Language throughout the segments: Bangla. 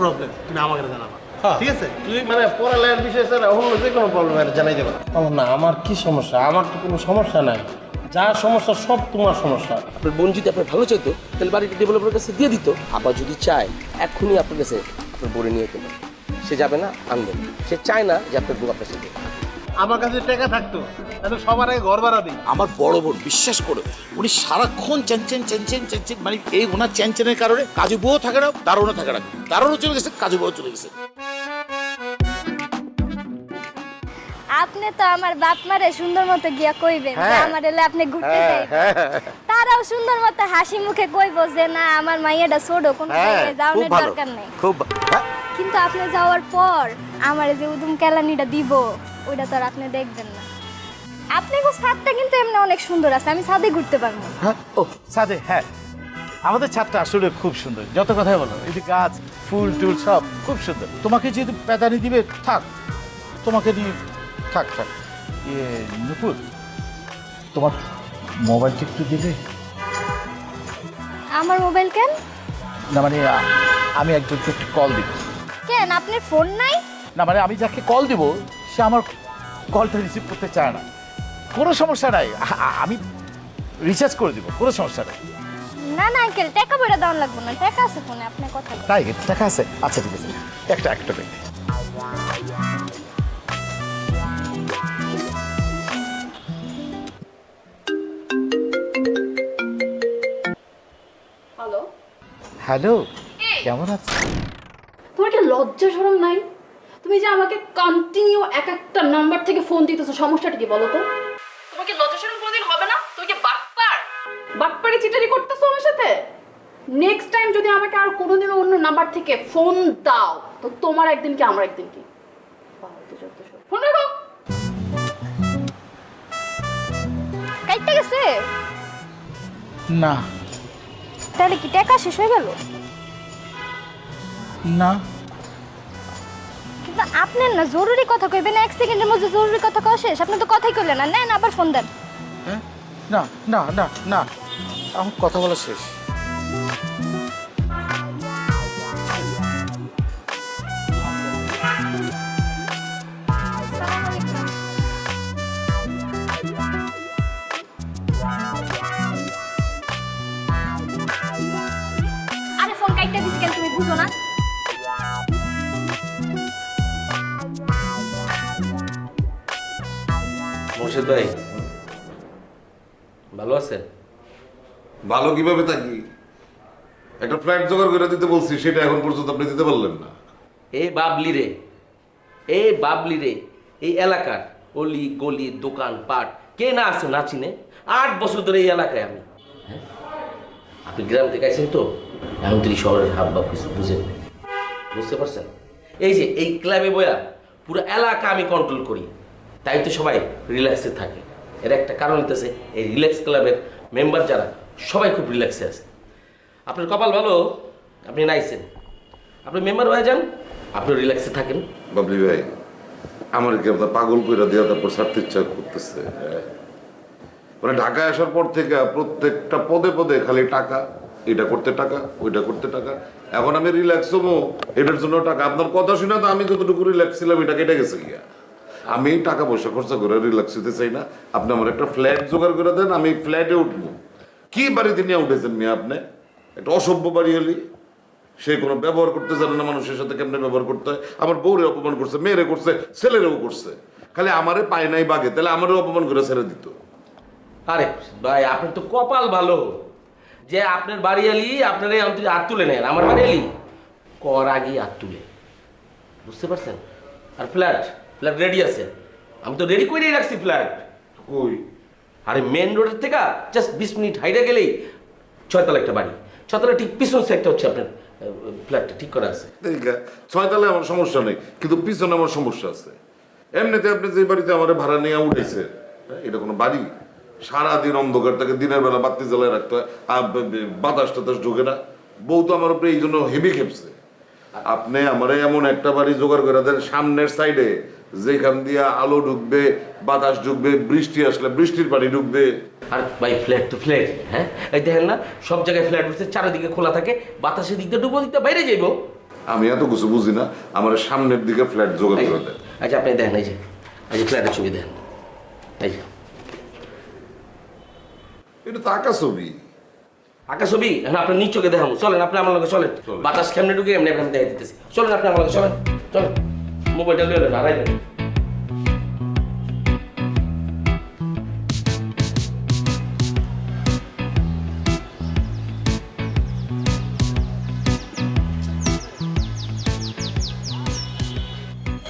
প্রবলেম তুমি আমাকে জানাবা। ঠিক আছে? তুই মানে পড়ালেখার বিষয়ে স্যার অন্য যে কোনো প্রবলেম জানাই দেবা। আমার না আমার কি সমস্যা? আমার তো কোনো সমস্যা নাই। যা সমস্যা সব তোমার সমস্যা। আপনার বোন যদি আপনার ভালো চাইতো তাহলে বাড়িটা ডেভেলপারের কাছে দিয়ে দিত। আবার যদি চায় এক্ষুনি আপনার কাছে আপনার বোনে নিয়ে গেল। সে যাবে না আনবে সে চায় না যে আপনার বউ আপনার সাথে আমার কাছে টাকা থাকতো, তাহলে সবার আগে ঘর ভাড়া দিই। আমার বড় বোন, বিশ্বাস করো, উনি সারাক্ষণ চ্যানচেন চ্যানচেন চ্যানচেন মানে এই ওনার চ্যানচেনের কারণে কাজু বউ থাকে না, দারুণও থাকে না। দারুণও চলে গেছে, কাজু বউ চলে গেছে। আপনি তো আমার বাপ মারে সুন্দর মতো গিয়া কইবেন যে আমার এলে আপনি ঘুরতে যাই তারাও সুন্দর মতো হাসি মুখে কইবো যে না আমার মাইয়াটা ছোট কোনো জায়গায় যাওয়ার দরকার নেই। খুব হ্যাঁ। কিন্তু আপনি যাওয়ার পর আমার যে উদুম কেলানিটা দিব ওইটা তো আর আপনি দেখবেন না। আপনি গো ছাদটা কিন্তু এমনি অনেক সুন্দর আছে আমি ছাদে ঘুরতে পারব। ও সাদে হ্যাঁ। আমাদের ছাদটা আসলে খুব সুন্দর যত কথাই বলো। এই যে গাছ ফুল টুল সব খুব সুন্দর। তোমাকে যেহেতু প্যাদানি দিবে থাক তোমাকে নিয়ে থাক থাক। ইয়ে নুপুর তোমার মোবাইলটা একটু দিবে? আমার মোবাইল কেন? না মানে আ- আমি একজনকে একটু কল দিব কেন? আপনার ফোন নাই? না মানে আমি যাকে কল দিব সে আমার কলটা রিসিভ করতে চায় না। কোনো সমস্যা নাই। আ- আ- আমি রিচার্জ করে দিব কোনো সমস্যা নাই। না না আঙ্কেল টাকা বইটা দেওয়ার লাগবে না। টাকা আছে ফোনে আপনি কথা বলেন। তাই টাকা আছে। আচ্ছা ঠিক আছে। একটা একটা ব্যাংক হ্যালো কেমন আছো? তোমার কি লজ্জা সরম নাই? তুমি যে আমাকে কন্টিনিউ এক একটা নাম্বার থেকে ফোন দিতেছো সমস্যাটা কি বলো তো? তোমার কি লজ্জা সরম কোনোদিন হবে না? তুমি কি বাটপার বাটপারি চিটারি করতেছো আমার সাথে? নেক্সট টাইম যদি আমাকে আর কোনোদিনও অন্য নাম্বার থেকে ফোন দাও তো তোমার একদিন কি আমার একদিন কি। ফোন রাখো! কাইটটা গেছে? না। তাহলে কি টাকা শেষ হয়ে গেল? না। কিন্তু আপনার না জরুরি কথা কইবেন এক সেকেন্ডের মধ্যে জরুরি কথা কওয়া শেষ। আপনি তো কথাই কইলেন না। নেন আবার ফোন দেন। হ্যাঁ? না না না না। আমার কথা বলা শেষ। ভাই। ভালো আছেন ভালো কীভাবে থাকি একটা ফ্ল্যাট জোগাড় করে দিতে বলছি সেটা এখন পর্যন্ত আপনি দিতে পারলেন না। এ বাবলি রে এ বাবলি রে এই এলাকার অলি গলি দোকান পাট কে না আছে না চিনে? আট বছর ধরে এই এলাকায় আমি। হ্যাঁ? আপনি গ্রাম থেকে আছেন তো? এখন তিনি শহরের হাব কিছু বুঝেন বুঝতে পারছেন? এই যে এই ক্লাবে বয়া পুরো এলাকা আমি কন্ট্রোল করি। তাই তো সবাই রিল্যাক্সে থাকে। এর একটা কারণ হইতেছে, এই রিল্যাক্স ক্লাবের মেম্বার যারা, সবাই খুব রিল্যাক্সে আছে। আপনার কপাল ভালো? আপনি নাইছেন। আপনি মেম্বার হয়ে যান আপনি রিল্যাক্সে থাকেন। বাবলি ভাই, আমার কি আপনার পাগল করে দেওয়া তারপর ছাড়তে ইচ্ছা করতেছে? মানে ঢাকায় আসার পর থেকে প্রত্যেকটা পদে পদে খালি টাকা, এটা করতে টাকা, ওইটা করতে টাকা। এখন আমি রিল্যাক্স হব, এটার জন্য টাকা। আপনার কথা শুনে তো আমি যতটুকু রিল্যাক্স ছিলাম, এটা কেটে গেছে গিয়া। আমি টাকা পয়সা খরচা করে রিল্যাক্স হতে চাই না। আপনি আমার একটা ফ্ল্যাট জোগাড় করে দেন, আমি ফ্ল্যাটে উঠবো। কি বাড়িতে নিয়ে উঠেছেন মিয়া আপনি? একটা অসভ্য বাড়ি হলি। সে কোনো ব্যবহার করতে জানে না, মানুষের সাথে কেমনে ব্যবহার করতে হয়? আমার বউরে অপমান করছে, মেয়েরে করছে, ছেলেরেও করছে। খালি আমারে পায় নাই বাগে, তাহলে আমারও অপমান করে ছেড়ে দিত। আরে ভাই, আপনার তো কপাল ভালো। যে আপনার বাড়ি এলি আপনার এই হাত তুলে নেন, আমার বাড়ি এলি কর আগে হাত তুলে। বুঝতে পারছেন? আর ফ্ল্যাট ফ্ল্যাট রেডি আছে। আমি তো রেডি করেই রাখছি ফ্ল্যাট কই? আরে মেন রোডের থেকে জাস্ট বিশ মিনিট হাইটে গেলেই ছয়তলা একটা বাড়ি। ছয়তলা ঠিক পিছন সাইডটা হচ্ছে আপনার ফ্ল্যাটটা ঠিক করা আছে। ছয়তলায় আমার সমস্যা নেই কিন্তু পিছনে আমার সমস্যা আছে। এমনিতে আপনি যে বাড়িতে আমার ভাড়া নিয়ে উঠেছে হ্যাঁ, এটা কোনো বাড়ি? সারাদিন অন্ধকার থাকে দিনের বেলা বাতি জ্বালায় রাখতে হয় বাতাস টাতাস ঢোকে না। বউ তো আমার উপরে এই জন্য হেভি খেপছে। আপনি আমারে এমন একটা বাড়ি জোগাড় করে দেন সামনের সাইডে যেখান দিয়ে আলো ঢুকবে বাতাস ঢুকবে বৃষ্টি আসলে বৃষ্টির পানি ঢুকবে। আর ভাই ফ্ল্যাট তো ফ্ল্যাট হ্যাঁ? এই দেখেন না সব জায়গায় ফ্ল্যাট উঠছে চারিদিকে খোলা থাকে বাতাসের দিক দিয়ে ডুবো দিক দিয়ে বাইরে যাইবো। আমি এত কিছু বুঝি না আমার সামনের দিকে ফ্ল্যাট জোগাড় করে আচ্ছা আপনি দেখেন এই যে এই যে ফ্ল্যাটের ছবি দেখেন এই যে। এটা তো আকাশ ছবি। আকাশ ছবি? এখন আপনার নিজ চোখে দেখাবো। চলেন আপনি আমার লগে চলেন। বাতাস কেমনে ঢুকে এমনি আমি দেখে দিতেছি। চলেন আপনি আমার লগে চলেন চলেন। মোবাইলটা হারাই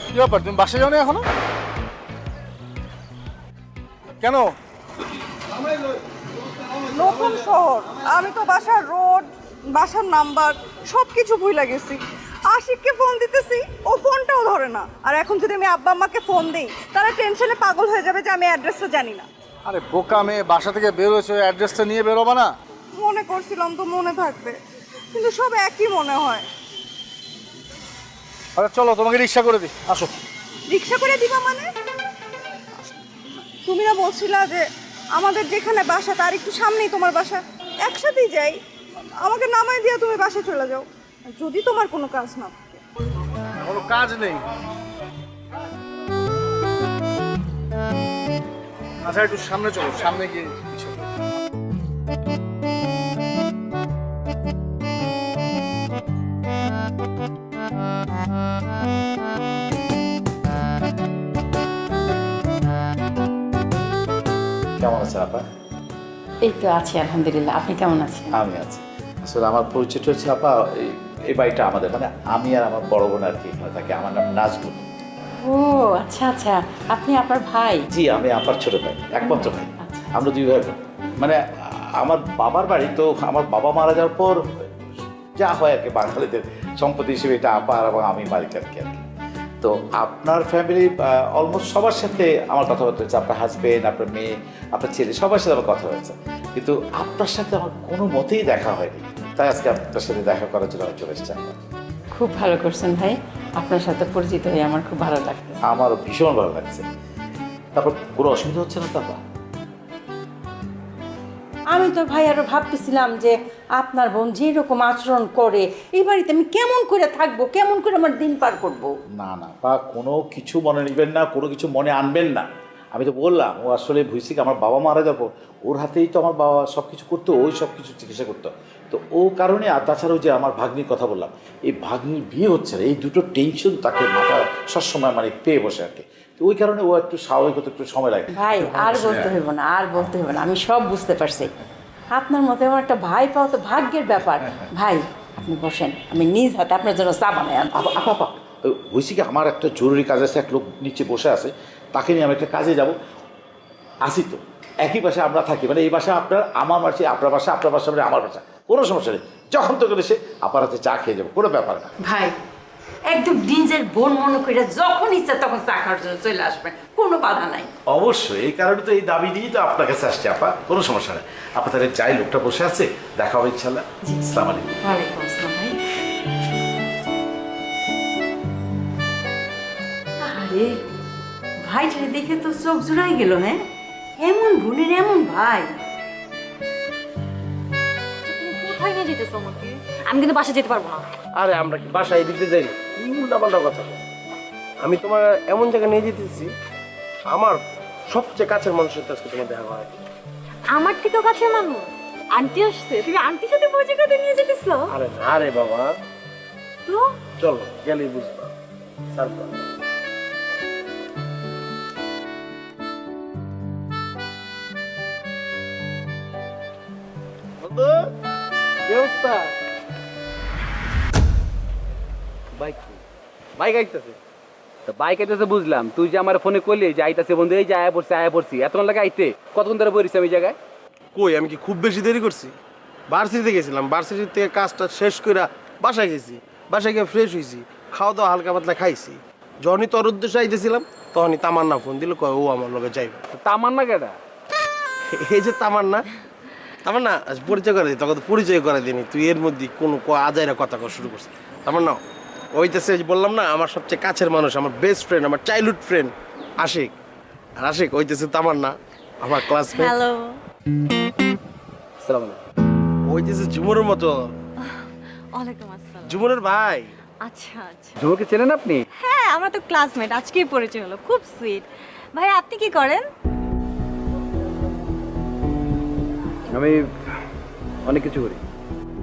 কি ব্যাপার তুমি বাসা যাও না এখনও? কেন? নতুন শহর। আমি তো বাসার রোড বাসার নাম্বার সব কিছু ভুলে গেছি। আশিককে ফোন দিতেছি ও ফোনটাও ধরে না। আর এখন যদি আমি আব্বা আম্মাকে ফোন দিই তারা টেনশনে পাগল হয়ে যাবে যে আমি অ্যাড্রেসটা জানি না। আরে বোকা মেয়ে বাসা থেকে বেরোছো অ্যাড্রেসটা নিয়ে বেরোবা না। মনে করছিলাম তো মনে থাকবে কিন্তু সব একই মনে হয়। আরে চলো তোমাকে রিক্সা করে দিই আসো। রিক্সা করে দিবা মানে? তুমি না বলছিলা যে আমাদের যেখানে বাসা তার একটু সামনেই তোমার বাসা। একসাথেই যাই আমাকে নামাই দিয়ে তুমি বাসা চলে যাও। যদি তোমার কোনো কাজ না থাকে। কোনো কাজ নেই। আচ্ছা একটু সামনে চলো সামনে গিয়ে কেমন আছে আপা? এই তো আছি আলহামদুলিল্লাহ। আপনি কেমন আছেন? আমি আছি। আসলে আমার পরিচয়টা হচ্ছে আপা এই এই বাড়িটা আমাদের মানে আমি আর আমার বড় বোন আর কি এখানে থাকি আমার নাম নাজমুল। ও আচ্ছা আচ্ছা আপনি আপনার ভাই? জি আমি আপার ছোট ভাই একমাত্র ভাই। আচ্ছা। আমরা দুই ভাই মানে আমার বাবার বাড়ি তো আমার বাবা মারা যাওয়ার পর যা হয় আর কি বাঙালিদের সম্পত্তি হিসেবে এটা আপা এবং আমি মালিক আর কি আর কি। তো আপনার ফ্যামিলি অলমোস্ট সবার সাথে আমার কথাবার্তা হয়েছে। আপনার হাজবেন্ড আপনার মেয়ে আপনার ছেলে সবার সাথে আমার কথা হয়েছে। কিন্তু আপনার সাথে আমার কোনো মতেই দেখা হয়নি। তাই আজকে আপনার সাথে দেখা করার জন্য চলে এসেছি আমরা। খুব ভালো করছেন ভাই। আপনার সাথে পরিচিত হয়ে আমার খুব ভালো লাগছে। আমারও ভীষণ ভালো লাগছে। তারপর কোনো অসুবিধা হচ্ছে না তারপর আমি তো ভাই আরও ভাবতেছিলাম যে আপনার বোন যেরকম আচরণ করে এই বাড়িতে আমি কেমন করে থাকব কেমন করে আমার দিন পার করব। না না বা কোনো কিছু মনে নেবেন না কোনো কিছু মনে আনবেন না। আমি তো বললাম ও আসলে ভুইসিক আমার বাবা মারা যাব ওর হাতেই তো আমার বাবা সব কিছু করতো ওই সব কিছু চিকিৎসা করতো। তো ও কারণে আর তাছাড়াও যে আমার ভাগ্নির কথা বললাম এই ভাগ্নির বিয়ে হচ্ছে না এই দুটো টেনশন তাকে মাথা সবসময় মানে পেয়ে বসে আর কি। তো ওই কারণে ও একটু স্বাভাবিক হতে একটু সময় লাগে। ভাই আর বলতে হইব না আর বলতে হইব না আমি সব বুঝতে পারছি। আপনার মতো আমার একটা ভাই পাওয়া তো ভাগ্যের ব্যাপার। ভাই আপনি বসেন আমি নিজ হাতে আপনার জন্য চা বানাই আপা আপা আপা হয়েছে কি আমার একটা জরুরি কাজ আছে এক লোক নিচে বসে আছে তাকে নিয়ে আমি একটা কাজে যাব। আসি তো একই বাসায় আমরা থাকি মানে এই বাসা আপনার আমার বাসা আপনার বাসা আপনার বাসা মানে আমার বাসা কোনো সমস্যা নেই। যখন তো সে আপার হাতে চা খেয়ে যাব কোনো ব্যাপার না। ভাই একদম ডিঞ্জের বোন মনে করে যখন ইচ্ছা তখন চা খাওয়ার জন্য চলে আসবেন। কোনো বাধা নাই। অবশ্যই এই কারণে তো এই দাবি নিয়েই তো আপনার কাছে আসছে আপা। কোনো সমস্যা নেই। আপা তাহলে যাই লোকটা বসে আছে দেখা হবে ইনশাল্লাহ ইসলাম আলাইকুম। ওয়ালাইকুম আসসালাম ভাই। আরে ভাইটারে দেখে তো চোখ জুড়াই গেল হ্যাঁ? এমন বোনের এমন ভাই। কোথায় নিয়ে যেতেছো আমাকে? আমি কিন্তু বাসা যেতে পারব না। আরে আমরা কি বাসায় দিতে যাই? উল্টা পাল্টা কথা। আমি তোমার এমন জায়গায় নিয়ে যেতেছি আমার সবচেয়ে কাছের মানুষের আজকে তোমার দেখা হয়। আমার থেকেও কাছে মানুষ? আন্টি আসছে তুমি আন্টির সাথে পরিচয় করতে নিয়ে যেতেছো? আরে না রে বাবা। তো? চলো গেলেই বুঝবা। তারপর বন্ধু? কি বাইক বাইক আইতেছে। তো বাইক আইতেছে বুঝলাম। তুই যে আমার ফোনে করলি যে আইতাছে বন্ধু এই যে আয়া পড়ছি আয়া পড়ছি এতক্ষণ লাগে আইতে। কতক্ষণ ধরে বলিস আমি জায়গায়? কই আমি কি খুব বেশি দেরি করছি? ভার্সিটিতে গেছিলাম। ভার্সিটি থেকে কাজটা শেষ করে বাসায় গেছি। বাসায় গিয়ে ফ্রেশ হয়েছি খাওয়া দাওয়া হালকা পাতলা খাইছি। যখনই তোর উদ্দেশ্যে আইতেছিলাম তখনই তামান্না ফোন দিল কয় ও আমার লগে যাইবে। তামার না কেটা এই যে তামান্না তামান্না না পরিচয় করে দিই তখন তো পরিচয় করে দিনি তুই এর মধ্যে কোনো ক- আজাইরা কথা কওয়া শুরু করছিস। না ওইটাছে বললাম না আমার সবচেয়ে কাছের মানুষ আমার বেস্ট ফ্রেন্ড আমার চাইল্ডহুড ফ্রেন্ড আশিক। আর আশিক ওইতেছে তামান্না আমার ক্লাসমেট হ্যালো সালাম ওইতেছে ঝুমুরের মতো। ওয়ালাইকুম আসসালাম। ঝুমুরের ভাই। আচ্ছা আচ্ছা। ঝুমুরকে চেনেন আপনি? হ্যাঁ আমরা তো ক্লাসমেট আজকেই পরিচয় হলো খুব সুইট ভাই আপনি কি করেন? আমি অনেক কিছু করি।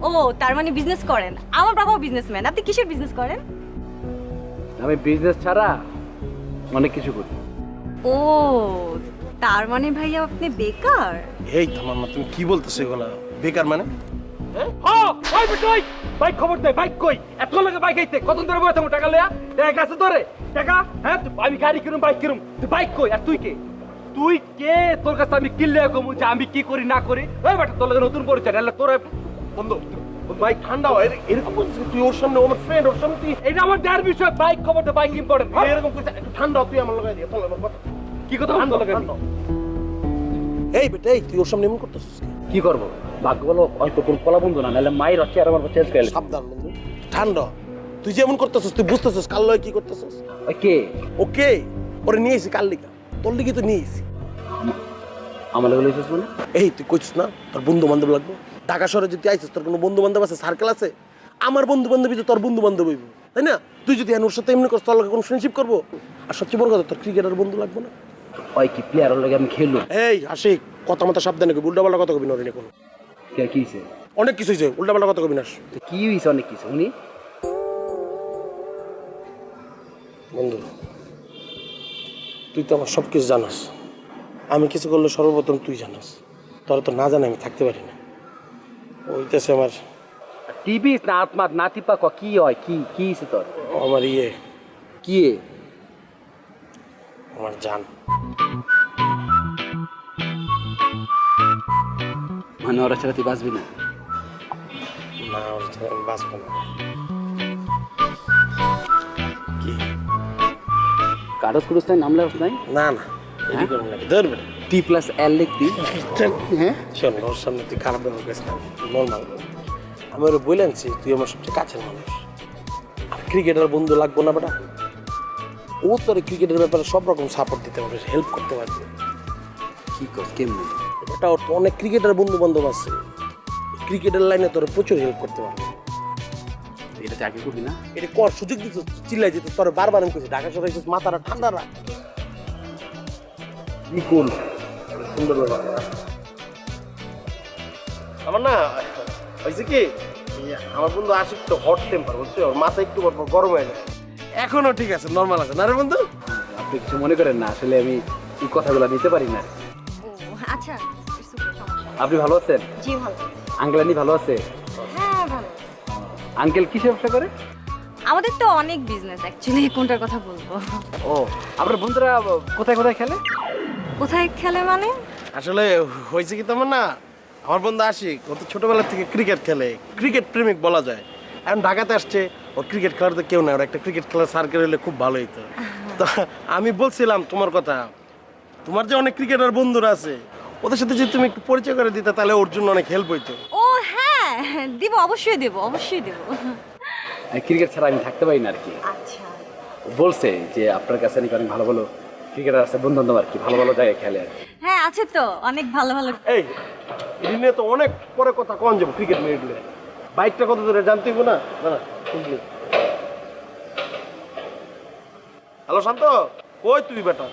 ও তার মানে বিজনেস করেন। আমার বাবাও বিজনেসম্যান আপনি কিসের বিজনেস করেন? আমি বিজনেস ছাড়া অনেক কিছু করি। ও তার মানে ভাইয়া আপনি বেকার? এই তামান্না তুমি কি বলতেছো এগুলা? বেকার মানে? বাইক খবর দে বাইক কই? এত লাগে বাইক আইতে কত ধরে বসে টাকা লয়া টাকা আছে তোরে। টাকা হ্যাঁ তুই- আমি গাড়ি কিনুম বাইক কিনুম। তুই বাইক কই? আর তুই কে? তুই কে? তোর কাছে আমি কিনলে কমু যে আমি কি করি না করি? ওই বেটা তোর নতুন পরিচয় নাহলে তোর বন্ধু ভাই ঠান্ডা হয় এরকম বলছিস তুই ওর সামনে আমার ফ্রেন্ড ওর সামনে তুই এটা আমার দেয়ার বিষয় বাইক খবর দে বাইক ইম্পর্টেন্ট এরকম করছিস একটু ঠান্ডা তুই আমার লগাই দিয়ে তোর কি কথা বলতো লাগে এই বেটা এই তুই ওর সামনে এমন করতেছিস কি? কি করব? ভাগ্য বলো হয়তো কোন কলা বন্ধু না নাহলে মায়ের হচ্ছে আর আমার চেঞ্জ করে সাবধান বন্ধু। ঠান্ডা। তুই যে এমন করতেছিস তুই বুঝতেছিস কাল লয় কি করতেছিস? ওই কে? ওকে ওরে নিয়ে এসি কাল লিগা। তোর লিগে তো নিয়ে এসি আমার লাগে লইছিস মানে? এই তুই কইছিস না তোর বন্ধু বান্ধব লাগবে। ঢাকা শহরে যদি আইসিস তোর কোনো বন্ধু বান্ধব আছে? সার্কেল আছে? আমার বন্ধু বান্ধবী তো তোর বন্ধু বান্ধব হইব তাই না? তুই যদি ওর সাথে এমনি করছিস তোর লগে কোনো ফ্রেন্ডশিপ করব? আর সবচেয়ে বড় কথা তোর ক্রিকেটার বন্ধু লাগবে না? ওই কি প্লেয়ারের লাগে আমি খেলব? এই আশিক কথা মতো সাবধানে কবি উল্টা পাল্টা কথা কবি না ওরে কোনো। কে কি হইছে? অনেক কিছু হয়েছে উল্টা পাল্টা কথা কবি না। কি হইছে অনেক কিছু? উনি বন্ধু তুই তো আমার সব কিছু জানাস। আমি কিছু করলে সর্বপ্রথম তুই জানাস। তোর তো না জানে আমি থাকতে পারি না। ওইটাছে আমার টিভি না আত্মা না টিপা ক কি হয় কি কি হইছে তোর? আমার ইয়ে। কি আমার জান। মানে ওরা ছাড়া তুই বাঁচবি না? না ওর ছাড়া আমি বাঁচবো না। কুরুস নাই নাম লেখস নাই? না না। টি প্লাস এল লিখবি হ্যাঁ? শোন ওর সামনে তুই খারাপ ব্যবহার করিস না নর্মাল আমি ওরা বলে আনছি তুই আমার সবচেয়ে কাছের মানুষ। আর ক্রিকেটার বন্ধু লাগবো না বেটা। ও তোর ক্রিকেটের ব্যাপারে সব রকম সাপোর্ট দিতে পারবে হেল্প করতে পারবে। কি কর কেমনি? এটা ওর অনেক ক্রিকেটার বন্ধু বান্ধব আছে। ক্রিকেটের লাইনে তোর প্রচুর হেল্প করতে পারবে। এটা চাকরি করবি না। এটা কর সুযোগ দিত চিল্লাই যেত তোর বারবার আমি কইছি ঢাকা শহরে এসেছিস মাথাটা ঠান্ডা রাখ। কি কোন? সুন্দর ব্যাপার। আমার না হয়েছে কি আমার বন্ধু আশিক তো হট টেম্পার বুঝছ? ওর মাথা একটু গরম হয়ে যায়। এখনও ঠিক আছে নর্মাল আছে। না রে বন্ধু? আপনি কিছু মনে করেন না আসলে আমি এই কথাগুলো নিতে পারি না। আচ্ছা আপনি ভালো আছেন। জি ভালো। আঙ্কেল ভালো আছে? আঙ্কেল কিসে ব্যবসা করে? আমাদের তো অনেক বিজনেস অ্যাকচুয়ালি কোনটার কথা বলব? ও আপনার বন্ধুরা কোথায় কোথায় খেলে? কোথায় খেলে মানে? আসলে হয়েছে কি তোমার না আমার বন্ধু আশিক ও তো ছোটবেলা থেকে ক্রিকেট খেলে ক্রিকেট প্রেমিক বলা যায়। এখন ঢাকাতে আসছে ওর ক্রিকেট খেলার তো কেউ না ওর একটা ক্রিকেট খেলার সার্কেল হলে খুব ভালো হতো তো আমি বলছিলাম তোমার কথা তোমার যে অনেক ক্রিকেটার বন্ধুরা আছে ওদের সাথে যদি তুমি একটু পরিচয় করে দিতে তাহলে ওর জন্য অনেক হেল্প হইতো। ও হ্যাঁ দিব অবশ্যই দেব অবশ্যই দেব। ক্রিকেট ছাড়া আমি থাকতে পারি না আর কি। আচ্ছা। বলছে যে আপনার কাছে নাকি অনেক ভালো ভালো ক্রিকেটার আছে বন্ধু বান্ধব আর কি ভালো ভালো জায়গায় খেলে আর কি। হ্যাঁ আছে তো অনেক ভালো ভালো। এই নিয়ে তো অনেক পরে কথা কন যাব ক্রিকেট মেয়ে বাইকটা কত দূরে জানতে হইব না? না না হ্যালো শান্ত কই তুই বেটা?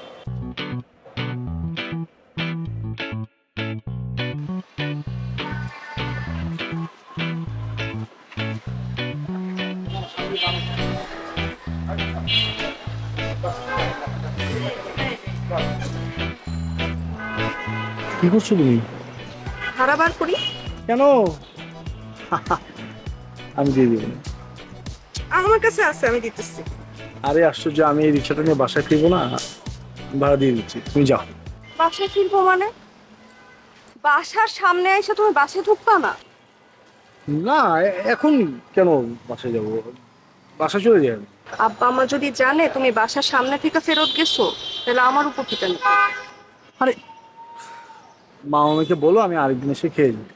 কি করছ তুমি? হারাবার করি। কেন? আমি দিয়ে দিব আমার কাছে আছে আমি দিতেছি। আরে আশ্চর্য আমি এই রিক্সাটা নিয়ে বাসায় ফিরবো না? ভাড়া দিয়ে দিচ্ছি তুমি যাও। বাসায় ফিরবো মানে? বাসার সামনে এসে তুমি বাসায় ঢুকবা না? না এখন কেন বাসায় যাব? বাসায় চলে যান আব্বা মা যদি জানে তুমি বাসার সামনে থেকে ফেরত গেছো তাহলে আমার উপর আরে মা আমাকে বলো আমি আরেকদিন এসে খেয়ে যাই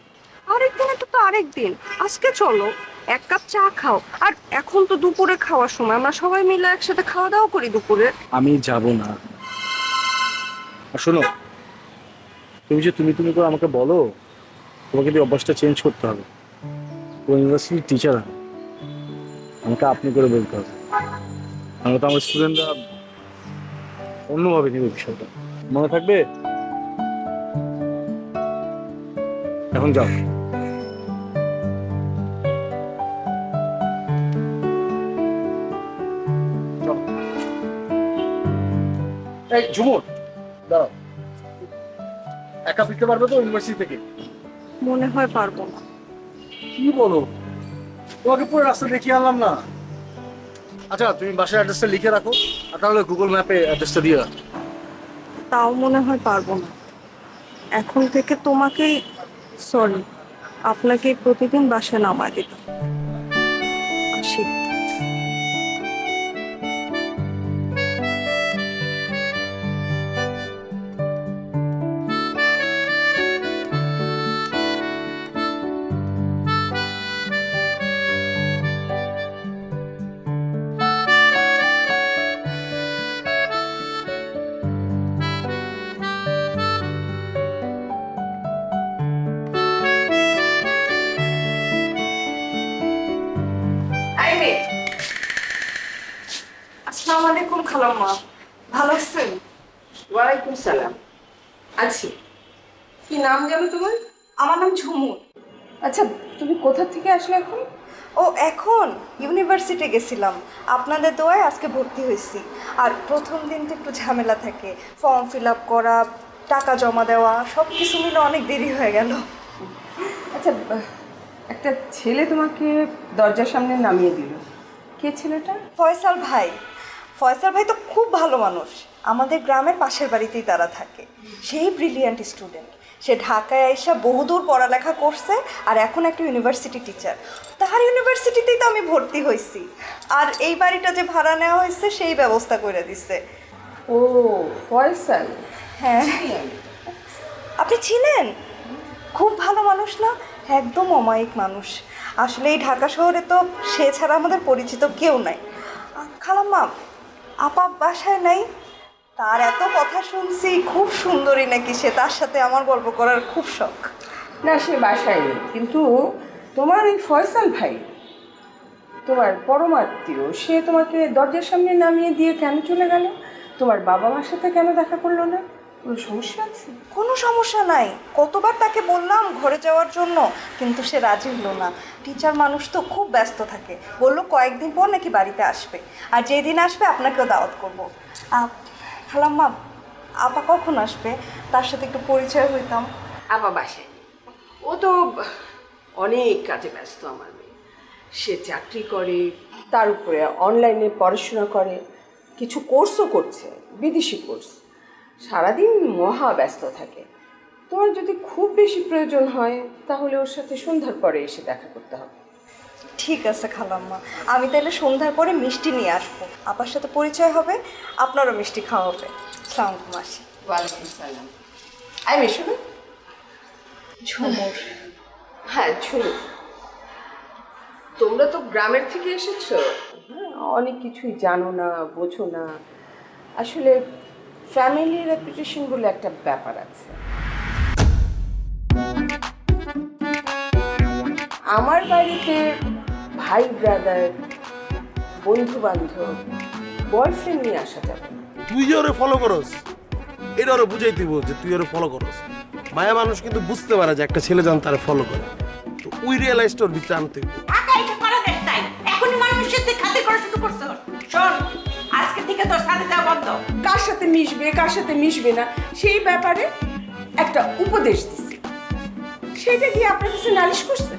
আরেকদিন তো তো আরেকদিন। আজকে চলো এক কাপ চা খাও। আর এখন তো দুপুরে খাওয়ার সময়। আমরা সবাই মিলে একসাথে খাওয়া দাওয়া করি দুপুরে। আমি যাব না। আর শোনো তুমি যে তুমি তুমি করে আমাকে বলো তোমাকে এই অভ্যাসটা চেঞ্জ করতে হবে। ইউনিভার্সিটির টিচার আমাকে আপনি করে বলতে হবে। আমরা তো আমার স্টুডেন্টরা অন্যভাবে নেবে বিষয়টা। মনে থাকবে? এখন যাও। এই ঝুমুর। দাঁড়াও। একা ফিরতে পারবে তো ইউনিভার্সিটি থেকে? মনে হয় পারব না। কি বলো? তোমাকে পুরো রাস্তা দেখিয়ে আনলাম না। আচ্ছা তুমি বাসার অ্যাড্রেসটা লিখে রাখো আর তাহলে গুগল ম্যাপে অ্যাড্রেসটা দিয়ে রাখো। তাও মনে হয় পারব না। এখন থেকে তোমাকেই সরি আপনাকে প্রতিদিন বাসায় নামায় দিতাম। আলাইকুম খালাম্মা। ভালো আছেন? ওয়ালাইকুম সালাম। আছি। কি নাম জানো তোমার? আমার নাম ঝুমুর আচ্ছা তুমি কোথা থেকে আসলে এখন? ও এখন ইউনিভার্সিটি গেছিলাম। আপনাদের দোয়ায় আজকে ভর্তি হয়েছি। আর প্রথম দিন তো একটু ঝামেলা থাকে। ফর্ম ফিল আপ করা টাকা জমা দেওয়া সব কিছু মিলে অনেক দেরি হয়ে গেল। আচ্ছা একটা ছেলে তোমাকে দরজার সামনে নামিয়ে দিল। কে ছেলেটা? ফয়সাল ভাই। ফয়সাল ভাই তো খুব ভালো মানুষ। আমাদের গ্রামের পাশের বাড়িতেই তারা থাকে। সেই ব্রিলিয়ান্ট স্টুডেন্ট সে ঢাকায় আইসা বহুদূর পড়ালেখা করছে আর এখন একটা ইউনিভার্সিটি টিচার তাহার ইউনিভার্সিটিতেই তো আমি ভর্তি হয়েছি আর এই বাড়িটা যে ভাড়া নেওয়া হয়েছে সেই ব্যবস্থা করে দিছে। ও ফয়সাল? হ্যাঁ। আপনি চিনেন খুব ভালো মানুষ না? একদম অমায়িক মানুষ। আসলে এই ঢাকা শহরে তো সে ছাড়া আমাদের পরিচিত কেউ নাই। খালাম্মা আপা বাসায় নাই? তার এত কথা শুনছি, খুব সুন্দরী নাকি সে, তার সাথে আমার গল্প করার খুব শখ। না, সে বাসায় নেই, কিন্তু তোমার এই ফয়সাল ভাই, তোমার পরমাত্মীয় সে তোমাকে দরজার সামনে নামিয়ে দিয়ে কেন চলে গেল? তোমার বাবা মার সাথে কেন দেখা করল না? কোনো সমস্যা আছে? কোনো সমস্যা নাই। কতবার তাকে বললাম ঘরে যাওয়ার জন্য কিন্তু সে রাজি হলো না। টিচার মানুষ তো খুব ব্যস্ত থাকে। বলল কয়েকদিন পর নাকি বাড়িতে আসবে। আর যেদিন আসবে আপনাকেও দাওয়াত করব। আহ, খালাম্মা আপা কখন আসবে? তার সাথে একটু পরিচয় হইতাম। আপা নেই। ও তো অনেক কাজে ব্যস্ত আমার মেয়ে। সে চাকরি করে তার উপরে অনলাইনে পড়াশোনা করে কিছু কোর্সও করছে বিদেশি কোর্স সারাদিন মহা ব্যস্ত থাকে। তোমার যদি খুব বেশি প্রয়োজন হয় তাহলে ওর সাথে সন্ধ্যার পরে এসে দেখা করতে হবে। ঠিক আছে খালাম্মা। আমি তাহলে সন্ধ্যার পরে মিষ্টি নিয়ে আসব। আপার সাথে পরিচয় হবে আপনারও মিষ্টি খাওয়া হবে। সালাম মাসি। ওয়ালাইকুম সালাম। আমি মিশু না। ঝুমুর। হ্যাঁ ঝুনু তোমরা তো গ্রামের থেকে এসেছ। হ্যাঁ অনেক কিছুই জানো না বোঝো না। আসলে ফ্যামিলি রেপুটেশন বলে একটা ব্যাপার আছে। আমার বাড়িতে ভাই ব্রাদার বন্ধু বান্ধব বয়ফ্রেন্ড নিয়ে আসা যাবে তুই যে ওরে ফলো করস এটা ওরে বুঝাই দিব যে তুই ওরে ফলো করস। মায়া মানুষ কিন্তু বুঝতে পারে যে একটা ছেলে যখন তারা ফলো করে। তো উই রিয়েলাইজ তোর ভিতরে আনতে। টাকা এটা করা দেখ তাই। এখনই মানুষের সাথে খাতির করা শুরু করছ। শোন আজকে থেকে তোর সাথে যাওয়া বন্ধ। কার সাথে মিশবে, কার সাথে মিশবে না, সেই ব্যাপারে একটা উপদেশ দিছি। সেটা কি আপনার কাছে নালিশ করছে?